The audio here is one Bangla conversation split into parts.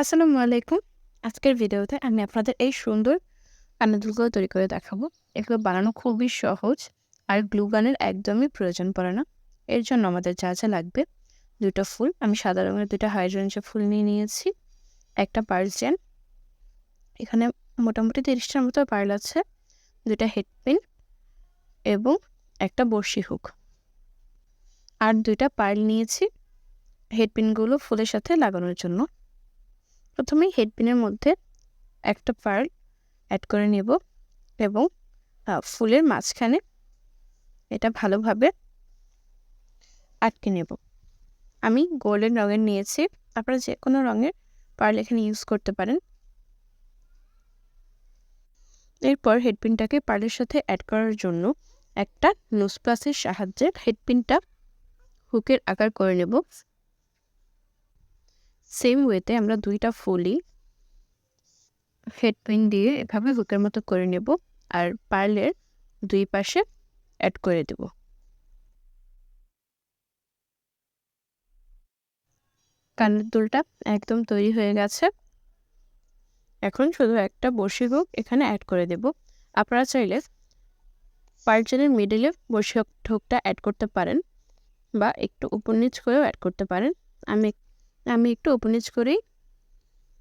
আসসালামু আলাইকুম। আজকের ভিডিওতে আমি আপনাদের এই সুন্দর কানের দুলগুলো তৈরি করে দেখাবো। এগুলো বানানো খুবই সহজ আর গ্লু গানের একদমই প্রয়োজন পড়ে না। এর জন্য আমাদের যা যা লাগবে, দুটো ফুল, আমি সাদা রঙের দুটো হাইড্রোজেন ফুল নিয়ে নিয়েছি, একটা পার্ল চেন, এখানে মোটামুটি তিরিশটার মতো পার্ল আছে, দুটা হেডপিন এবং একটা বড়শি হুক। আর দুইটা পার্ল নিয়েছি হেডপিনগুলো ফুলের সাথে লাগানোর জন্য। প্রথমেই হেডপিনের মধ্যে একটা পার্ল অ্যাড করে নেব এবং ফুলের মাঝখানে এটা ভালোভাবে আটকে নেব। আমি গোল্ডেন রঙের নিয়েছি। আপনারা যে কোনো রঙের পার্ল এখানে ইউজ করতে পারেন। এরপর হেডপিনটাকে পার্লের সাথে অ্যাড করার জন্য একটা নোজ প্লাসের সাহায্যে হেডপিনটা হুকের আকার করে নেব। সেম ওয়েতে আমরা দুইটা ফুলই হেডপিন দিয়ে এভাবে হুকের মতো করে নেব আর পার্লের দুই পাশে অ্যাড করে দেব। কানের দুলটা একদম তৈরি হয়ে গেছে। এখন শুধু একটা বসি হুক এখানে অ্যাড করে দেব। আপনারা চাইলে পার্চেনের মিডিলে বসি হুকটা অ্যাড করতে পারেন বা একটু উপর নিচ করেও অ্যাড করতে পারেন। আমি আমি একটু উপনিচ করেই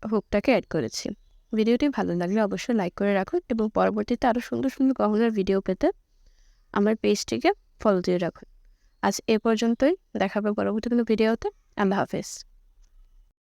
হুকটাকে অ্যাড করেছি। ভিডিওটি ভালো লাগলে অবশ্যই লাইক করে রাখুন এবং পরবর্তীতে আরও সুন্দর সুন্দর গহনার ভিডিও পেতে আমার পেজটিকে ফলো দিয়ে রাখুন। আজ এ পর্যন্তই দেখাবে পরবর্তী কোনো ভিডিওতে আল্লাহ হাফেজ।